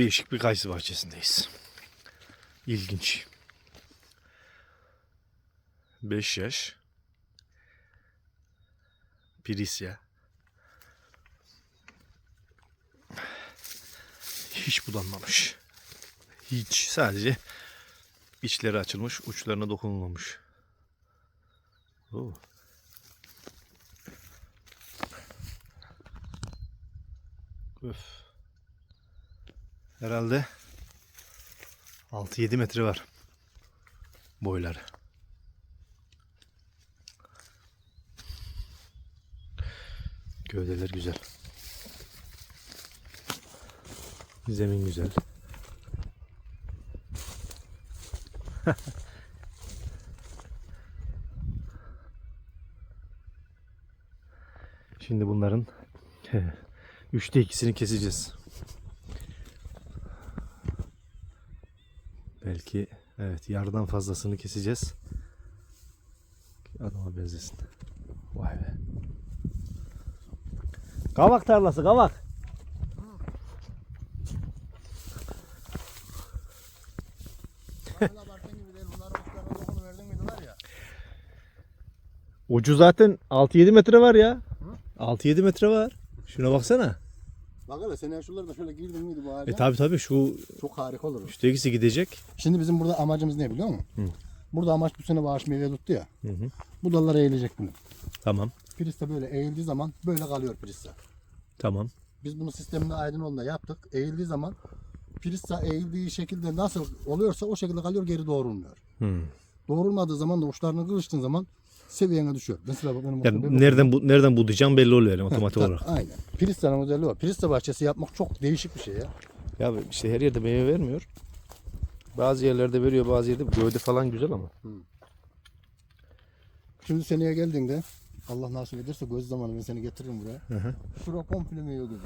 değişik bir kayısı bahçesindeyiz. İlginç. 5 yaş. Pirisya. Hiç budanmamış. Hiç. Sadece içleri açılmış, uçlarına dokunulmamış. Oo. Öf. Herhalde 6-7 metre var boyları. Gövdeler güzel. Zemin güzel. Şimdi bunların üçte ikisini keseceğiz. Belki evet yarıdan fazlasını keseceğiz. Adama benzesin. Vay be. Kavak tarlası kavak. Ucu zaten 6-7 metre var ya. 6-7 metre var. Şuna baksana. Bak hele seneye şuraları da şöyle girdin miydi bu ağaca? E tabi tabi şu Çok harika olur. üçte ikisi gidecek. Şimdi bizim burada amacımız ne biliyor musun? Hı. Burada amaç bu sene bağış meyve tuttu ya. Hı hı. Bu dallar eğilecek bunu. Tamam. Pirista böyle eğildiği zaman böyle kalıyor pirista. Tamam. Biz bunu sisteminde Aydınoğlu'nda yaptık. Eğildiği zaman pirista eğildiği şekilde nasıl oluyorsa o şekilde kalıyor geri doğrulmuyor. Hmm. Doğrulmadığı zaman da uçlarını kırıştığın zaman seviyene düşüyor. Mesela bak benim Yani nereden bu nereden budayacağım belli oluyor yani otomatik Ha, olarak. Aynen. Pirista'nın özelliği o. Pirista bahçesi yapmak çok değişik bir şey ya. Ya işte her yerde meyve vermiyor. Bazı yerlerde veriyor, bazı yerde gövde falan güzel ama. Şimdi seneye geldiğinde Allah nasip ederse göz zamanı ben seni getiririm buraya. Hı hı. Şura komple meyve gözü.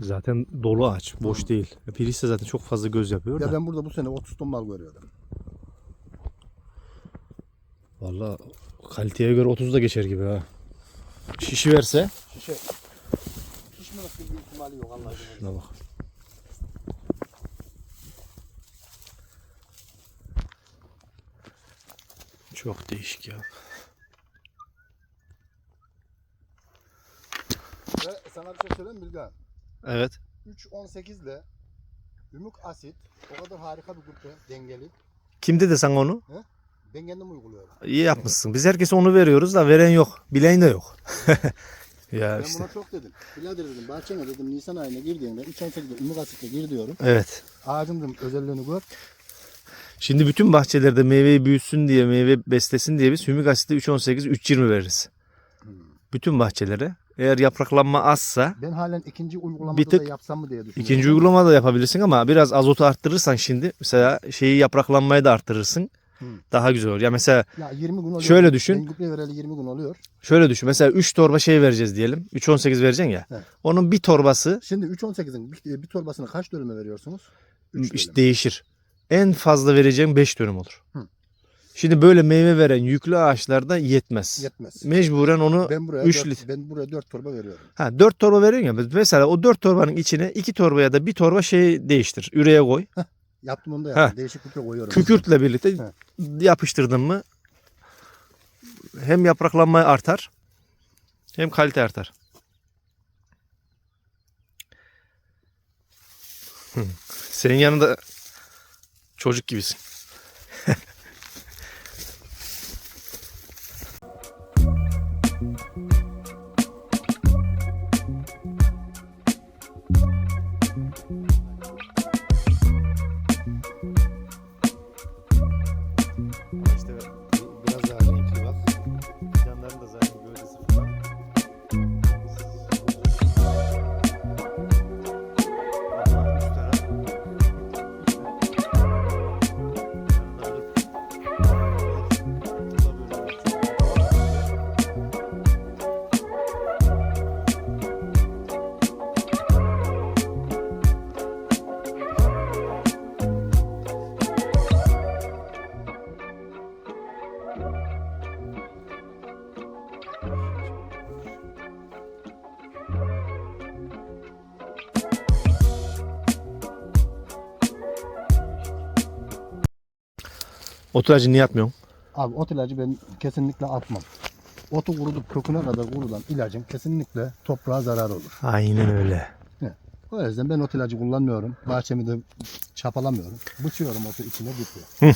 Zaten dolu ağaç, boş değil. Pirisse zaten çok fazla göz yapıyor Ya da. ben burada bu sene 30 ton mal görüyordum. Vallahi kaliteye göre 30 da geçer gibi ha. Şişi verse. Şişe. Şişmemek gibi bir ihtimali yok Allah'a. Şuna bak. Çok değişik ya. Ve sana bir şey söyleyeyim mi Bilgehan? Evet. 3.18 ile ümük asit o kadar harika bir grup dengeli. Kim dedi sana onu? Ben kendim uyguluyorum. İyi yapmışsın. Biz herkese onu veriyoruz da veren yok. Bilen de yok. ya Ben işte. buna çok dedim. Birader dedim bahçene dedim Nisan ayına girdiğinde 3.18'de ümük asitle gir diyorum. Evet. Ağacın dedim özelliğini gör. Şimdi bütün bahçelerde meyveyi büyütsün diye, meyve beslesin diye biz hümik asiti 3.18, 3.20 veririz. Bütün bahçelere. Eğer yapraklanma azsa Ben halen ikinci uygulamada Bir tık da yapsam mı diye düşünüyorum. ikinci uygulama da yapabilirsin ama biraz azotu arttırırsan şimdi mesela şeyi yapraklanmayı da arttırırsın. Hı. Daha güzel olur. Ya mesela Ya 20 gün oluyor. Şöyle düşün. Gübre vereli 20 gün oluyor. şöyle düşün. Mesela 3 torba şey vereceğiz diyelim. 3.18 vereceksin ya. Evet. Onun bir torbası Şimdi 3.18'in bir, bir torbasını kaç dönüme veriyorsunuz? 3 işte değişir. En fazla vereceğin 5 dönüm olur. Hı. Şimdi böyle meyve veren yüklü ağaçlarda yetmez. Yetmez. Mecburen onu Ben buraya üç 4, lit- ben buraya 4 torba veriyorum. Ha 4 torba veriyorsun ya. Mesela o 4 torbanın içine 2 torba ya da bir torba şey değiştir. Üreye koy. Yaptım onu da Ha. yaptım. Değişik gübre koyuyorum. Kükürtle birlikte Ha. yapıştırdın mı hem yapraklanma artar hem kalite artar. Senin yanında çocuk gibisin. Ot ilacı niye atmıyorsun? Abi ot ilacı ben kesinlikle atmam. Otu kurutup köküne kadar kurulan ilacın kesinlikle toprağa zarar olur. Aynen öyle. O yüzden ben ot ilacı kullanmıyorum. Bahçemi de çapalamıyorum. Bıçıyorum otu içine bitiyor.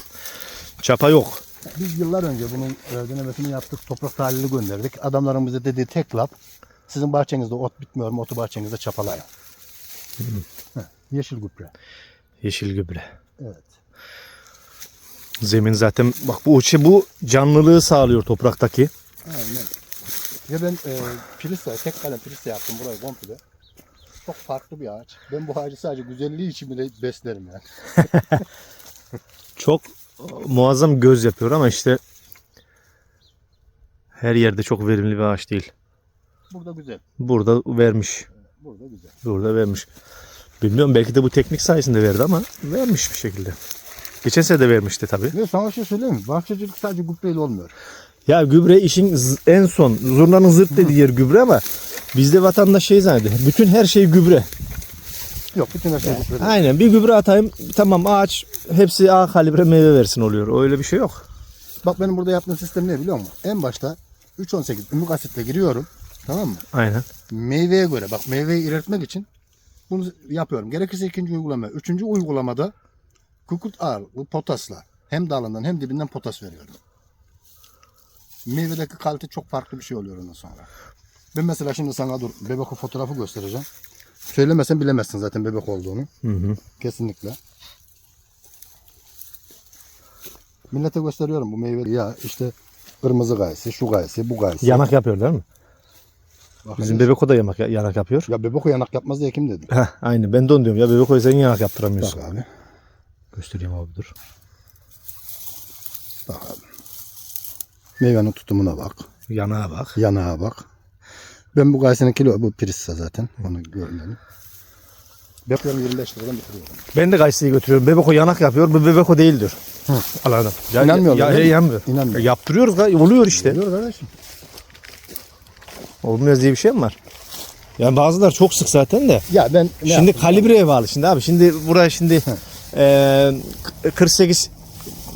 Çapa yok. Biz yıllar önce bunun e, denemesini yaptık. Toprak tahlili gönderdik. Adamların bize dediği tek laf sizin bahçenizde ot bitmiyor mu? Otu bahçenizde çapalayın. Heh, yeşil gübre. Yeşil gübre. Evet. Zemin zaten bak bu şey bu canlılığı sağlıyor topraktaki. Aynen. Ya ben e, pirisa, tek kalem pirisa yaptım burayı komple. Çok farklı bir ağaç. Ben bu ağacı sadece güzelliği için bile beslerim yani. Çok muazzam göz yapıyor ama işte her yerde çok verimli bir ağaç değil. Burada güzel. Burada vermiş. Burada güzel. Burada vermiş. Bilmiyorum belki de bu teknik sayesinde verdi ama vermiş bir şekilde. Geçen sene de vermişti tabii. Ve sana bir şey söyleyeyim mi? Bahçecilik sadece gübreyle olmuyor. Ya gübre işin en son zurnanın zırt dediği yer gübre ama bizde vatandaş şey zannediyor. Bütün her şey gübre. Yok bütün her şey gübre. değil. Aynen bir gübre atayım tamam ağaç hepsi A kalibre meyve versin oluyor. Öyle bir şey yok. Bak benim burada yaptığım sistem ne biliyor musun? En başta 3.18 ümük asitle giriyorum. Tamam mı? Aynen. Meyveye göre bak meyveyi ilerletmek için bunu yapıyorum. Gerekirse ikinci uygulama. Üçüncü uygulamada kukurt ağırlıklı potasla hem dalından hem dibinden potas veriyorum. Meyvedeki kalite çok farklı bir şey oluyor ondan sonra. Ben mesela şimdi sana dur bebek fotoğrafı göstereceğim. Söylemesen bilemezsin zaten bebek olduğunu. Hı hı. Kesinlikle. Millete gösteriyorum bu meyve. Ya işte kırmızı gayesi, şu gayesi, bu gayesi. Yanak yapıyor değil mi? Bak Bizim hele. bebeko da yanak, yanak yapıyor. Ya bebek o yanak yapmaz diye kim dedi? Heh, aynı ben de onu diyorum ya bebekoyu sen yanak yaptıramıyorsun. Bak abi. Göstereyim abi dur. Bak abi. Meyvenin tutumuna bak. Yanağa bak. Yanağa bak. Ben bu gayesinin kilo bu pirissa zaten. Onu görmedim. Bekliyorum 25 liradan bitiriyorum. Ben de Kayseri'yi götürüyorum. Bebeko yanak yapıyor. Bu bebeko değildir. Hı. İnanmıyorlar Ya, değil ya, mi? inanmıyor. Ya Yaptırıyoruz. Oluyor işte. Biliyor kardeşim. Olmuyor diye bir şey mi var? Yani bazılar çok sık zaten de. Ya ben şimdi kalibreye bağlı şimdi abi. Şimdi buraya şimdi eee 48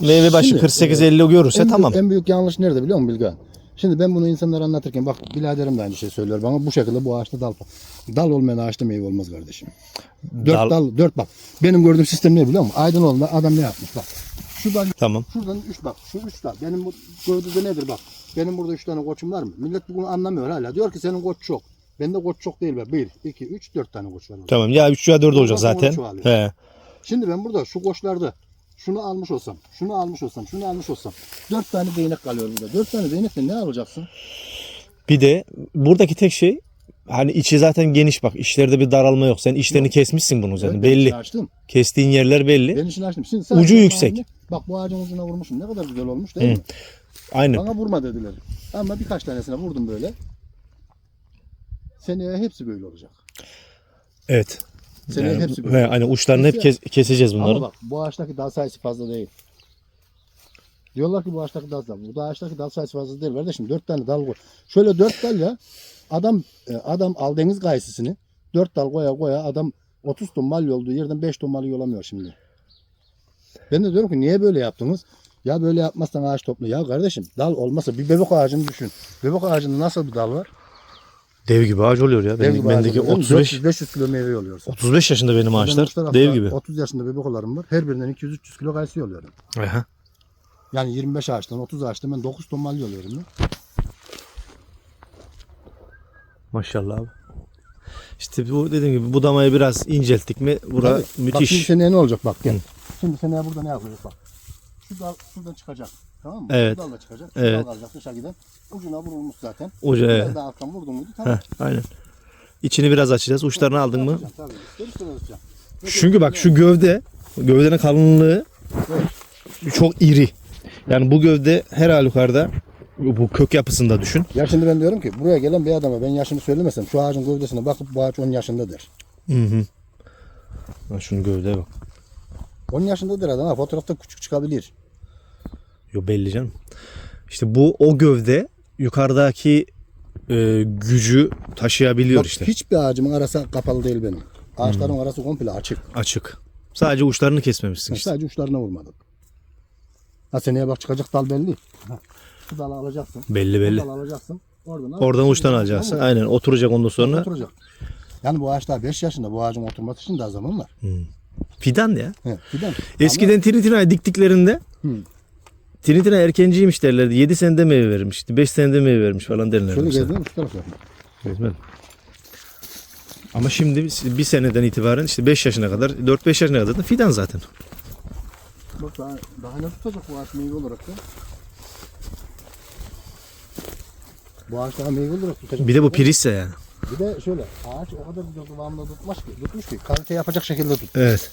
meyve başı Şimdi, 48 50 görürse en büyük, tamam. en büyük yanlış nerede biliyor musun Bilgehan? Şimdi ben bunu insanlara anlatırken bak biraderim de aynı şey söylüyor bana bu şekilde bu ağaçta dal dal olmayan ağaçta meyve olmaz kardeşim. Dört Dal- dal, dört bak. Benim gördüğüm sistem ne biliyor musun? Aydınoğlu'nda adam ne yapmış bak. Şuradan Tamam. Şuradan üç bak. Şu üç dal. Benim bu gördüğünüzde nedir bak. Benim burada üç tane koçum var mı? Millet bunu anlamıyor hala. Diyor ki senin koç çok. Bende koç çok değil be. Bir, iki, üç, dört tane koç var. orada. Tamam ya 3 ya 4 olacak zaten. He. Şimdi ben burada şu koçlarda şunu almış olsam, şunu almış olsam, şunu almış olsam. Dört tane değnek kalıyor burada. Dört tane değnekle ne alacaksın? Bir de buradaki tek şey hani içi zaten geniş bak. İçlerde bir daralma yok. Sen içlerini kesmişsin bunu zaten. Evet, belli. açtım. Kestiğin yerler belli. Ben içini açtım. Şimdi Ucu yüksek. halini- Bak bu ağacın ucuna vurmuşum. Ne kadar güzel olmuş değil mi? Aynen. Bana vurma dediler. Ama birkaç tanesine vurdum böyle. Seneye hepsi böyle olacak. Evet. Seneye Yani, hepsi böyle. he, aynen uçlarını hep kes- keseceğiz bunları. Ama bak bu ağaçtaki dal sayısı fazla değil. Diyorlar ki bu ağaçtaki dal fazla. Bu ağaçtaki dal sayısı fazla değil kardeşim. Dört tane dal koy. Şöyle dört dal ya. Adam e, adam Aldeniz gayesini dört dal koya koya adam 30 ton mal yolduğu yerden 5 ton malı yolamıyor şimdi. Ben de diyorum ki niye böyle yaptınız? Ya böyle yapmazsan ağaç topla. Ya kardeşim dal olmasa bir bebek ağacını düşün. Bebek ağacında nasıl bir dal var? Dev gibi ağaç oluyor ya. Dev Benim, gibi bendeki ağacı. 35 400-500 kilo meyve oluyorsun. 35 yaşında benim Benim ağaçlar. tarafta Dev gibi. 30 yaşında bebek olarım var. Her birinden 200-300 kilo kayısı yoluyorum. Aha. Yani 25 ağaçtan 30 ağaçtan ben 9 ton mal yoluyorum. Ya. Maşallah abi. İşte bu dediğim gibi budamayı biraz incelttik mi bura Tabii. Bak şimdi müthiş. seneye ne olacak bak gel. Şimdi seneye burada ne yapacağız bak. Şu dal şuradan çıkacak. Tamam mı? Evet. Şu dal da çıkacak. Şu Evet. dal kalacak dışa giden. Ucuna vurulmuş zaten. Ucu, Biraz evet. daha alttan vurdun muydu tamam. Heh, aynen. İçini biraz açacağız. Uçlarını aldın mı? Tabii. Çünkü bak şu gövde, gövdenin kalınlığı çok iri. Yani bu gövde her halükarda bu kök yapısında düşün. Ya şimdi ben diyorum ki buraya gelen bir adama ben yaşını söylemesem şu ağacın gövdesine bakıp bu ağaç 10 yaşındadır. Hı hı. Bak şunun gövdeye bak. 10 yaşındadır adam fotoğrafta küçük çıkabilir. Yo belli canım. İşte bu o gövde yukarıdaki e, gücü taşıyabiliyor Bak, işte. Hiçbir ağacımın arası kapalı değil benim. Ağaçların arası komple açık. Açık. Sadece uçlarını kesmemişsin işte. Sadece uçlarına vurmadım. Ha seneye bak çıkacak dal belli. Ha. Dalı alacaksın. Belli belli. dalı alacaksın. Oradan, al. Oradan uçtan alacaksın. Aynen oturacak ondan sonra. Oturacak. Yani bu ağaç daha 5 yaşında. Bu ağacın oturması için daha zaman var. Fidan ya. He, fidan. Eskiden Trintina'yı diktiklerinde Hı. Erkenciymiş derlerdi. 7 senede meyve vermiş. 5 senede meyve vermiş falan Ama derlerdi. şöyle mesela. gezdim şu tarafa. Gezmem. Ama şimdi bir seneden itibaren işte 5 yaşına kadar 4-5 yaşına kadar da fidan zaten. Bak daha, daha ne tutacak bu ağaç meyve olarak da. Bu ağaç daha meyve olarak tutacak. Bir de bu pirisse yani. Bir de şöyle ağaç o kadar güzel kıvamda tutmuş ki, tutmuş ki kalite yapacak şekilde tut. Evet.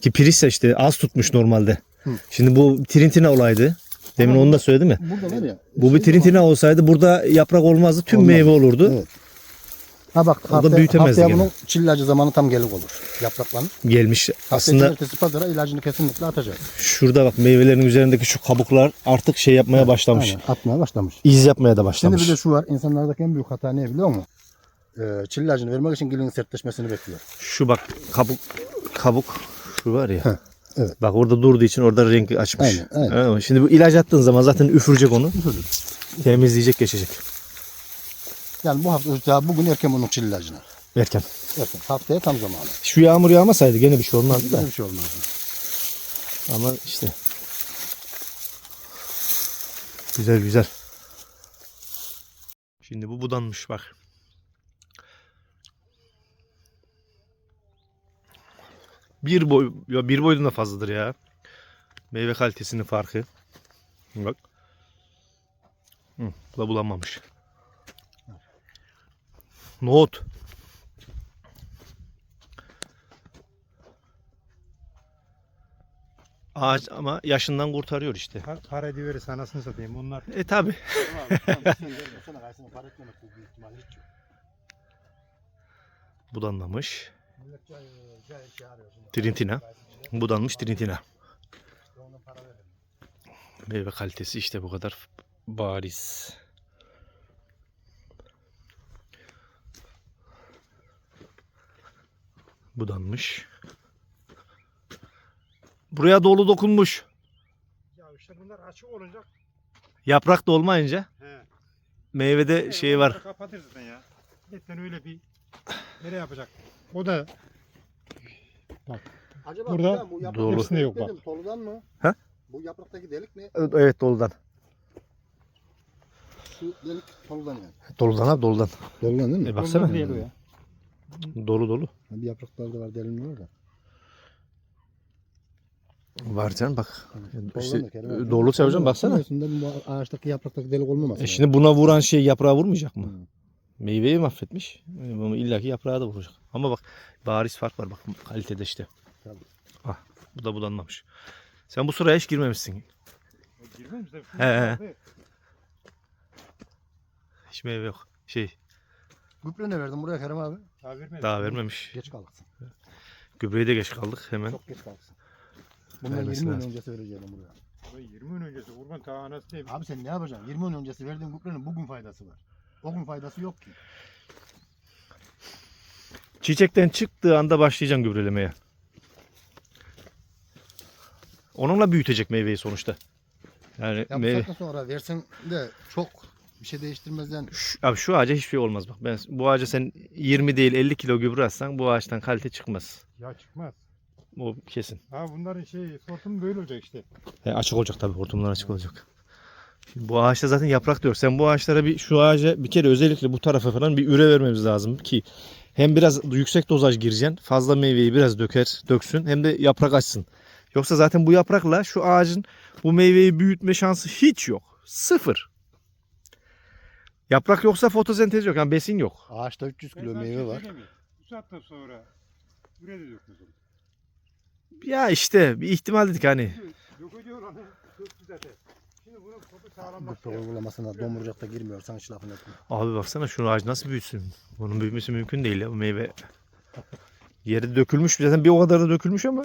Ki pirisse işte az tutmuş normalde. Hı. Şimdi bu Trintina olaydı. Demin Ama onu da söyledim ya. Burada var ya. Bu bir şey Trintina olsaydı burada yaprak olmazdı. Tüm Olmaz. meyve olurdu. Evet. Ha bak O da haftaya, büyütemezdi haftaya gene. bunun çillacı zamanı tam gelik olur. Yapraklanır. Gelmiş. Haftaya Aslında cumartesi pazara ilacını kesinlikle atacak. şurada bak meyvelerin üzerindeki şu kabuklar artık şey yapmaya başlamış. Aynen, atmaya başlamış. İz yapmaya da Şimdi başlamış. bir de şu var. insanlardaki en büyük hata ne biliyor musun? Ee, çillacını vermek için gilinin sertleşmesini bekliyor. Şu bak kabuk kabuk şu var ya. Heh, evet. Bak orada durduğu için orada renk açmış. Aynen, aynen. Mı? Şimdi bu ilaç attığın zaman zaten üfürecek onu. Temizleyecek geçecek. Yani bu hafta bugün erken bunun çillacını. Erken. Erken. Haftaya tam zamanı. Şu yağmur yağmasaydı gene bir şey olmazdı da. Böyle bir şey olmaz. Ama işte. Güzel güzel. Şimdi bu budanmış bak. Bir boy, ya bir boydan da fazladır ya. Meyve kalitesinin farkı. Bak. Hı, bu da bulanmamış. Nohut. Ağaç ama yaşından kurtarıyor işte. Par para ediveriz anasını satayım onlar. E tabi. Budanlamış. Trintina. Budanmış Trintina. Meyve kalitesi işte bu kadar bariz. Budanmış. Buraya dolu dokunmuş. Ya işte bunlar açık olunca. Yaprak da olmayınca He. meyvede şey var. Kapatır zaten ya. Zaten öyle bir nereye yapacak? O da Acaba Burada hocam bu yaprak. Hepsinde yok bak. dedim, Toludan mı? Ha? Bu yapraktaki delik ne? Evet doludan. Şu delik toludan yani. Doludan abi doludan. Toludan değil mi? E baksana. Değil o ya. Dolu dolu. Bir yapraklarda var delinmiyor da. Var canım bak. Toludan İşte da dolu seveceğim baksana. Sonrasında bu ağaçtaki yapraktaki delik olmaması. E şimdi buna vuran şey yaprağı vurmayacak mı? Meyveyi mahvetmiş. E, Ama illaki yaprağı da vuracak. Ama bak bariz fark var bak kalitede işte. Tabii. Ah bu da budanmamış. Sen bu sıraya hiç girmemişsin. Girmem mi? He, he. Hiç meyve yok. Şey Gübre ne verdin buraya Kerim abi? Daha vermedi. daha vermemiş. Geç kaldıksın. Gübreye de geç kaldık hemen. Çok geç kaldıksın. Bundan Vermesi 20 gün öncesi vereceğim buraya. Ulan 20 gün öncesi kurban ta anası değil. Abi sen ne yapacaksın? 20 gün öncesi verdiğin gübrenin bugün faydası var. O gün faydası yok ki. Çiçekten çıktığı anda başlayacaksın gübrelemeye. Onunla büyütecek meyveyi sonuçta. Yani Ya bu meyve... saatten sonra versen de çok bir şey değiştirmez yani. Şu, abi şu ağaca hiçbir şey olmaz bak. Ben bu ağaca sen 20 değil 50 kilo gübre atsan bu ağaçtan kalite çıkmaz. Ya çıkmaz. O kesin. Ha bunların şey sortum böyle olacak işte. E, açık olacak tabii hortumlar açık olacak. Şimdi bu ağaçta zaten yaprak da yok. Sen bu ağaçlara bir şu ağaca bir kere özellikle bu tarafa falan bir üre vermemiz lazım ki hem biraz yüksek dozaj gireceksin. Fazla meyveyi biraz döker, döksün hem de yaprak açsın. Yoksa zaten bu yaprakla şu ağacın bu meyveyi büyütme şansı hiç yok. Sıfır. Yaprak yoksa fotosentez yok. Yani besin yok. Ağaçta 300 Ben kilo meyve şey var. Bu saatten sonra üre de dökmez olur. Ya işte bir ihtimal dedik hani. Dökücü olanı döktü zaten. Gübre uygulamasına domurcakta girmiyorsan hiç lafını etme. Abi baksana şunu ağaç nasıl büyütsün? Bunun büyümesi mümkün değil ya bu meyve. Yeri dökülmüş zaten bir o kadar da dökülmüş ama